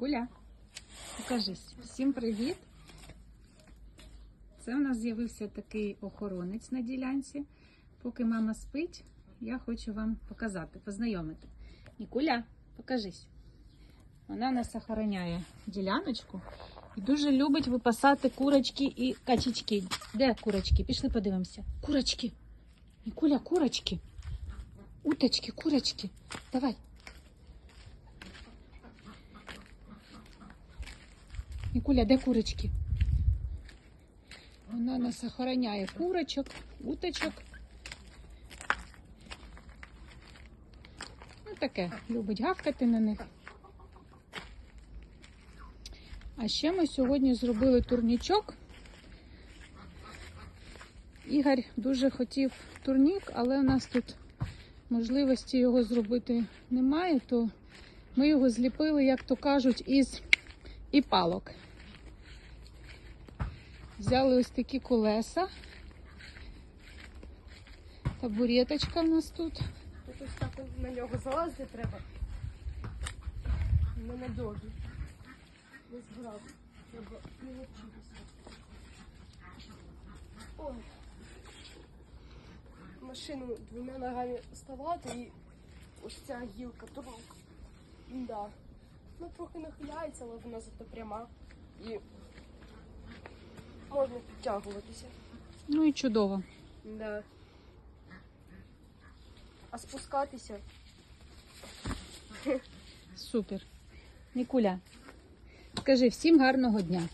Нікуля, покажись. Всім привіт. Це у нас з'явився такий охоронець на ділянці. Поки мама спить, я хочу вам показати, познайомити. Нікуля, покажись. Вона нас охороняє діляночку і дуже любить випасати курочки і качечки. Де курочки? Пішли подивимося. Курочки. Нікуля, курочки. Уточки, курочки. Давай. Нікуля, де курочки? Вона нас охороняє курочок, уточок. Ну таке, любить гавкати на них. А ще ми сьогодні зробили турнічок. Ігор дуже хотів турнік, але у нас тут можливості його зробити немає, то ми його зліпили, як то кажуть, із і палок. Взяли ось такі колеса. Табуреточка в нас тут. Тут так на нього залазити треба. Не надовгі. Не зграв. Треба не навчитися. Ой. Машину двома ногами ставати і ось ця гілка труб. Да. Ну трохи нахиляється, але вона зато пряма. І можна підтягуватися. Ну і чудово. Да. А спускатися Супер. Нікуля, скажи всім гарного дня.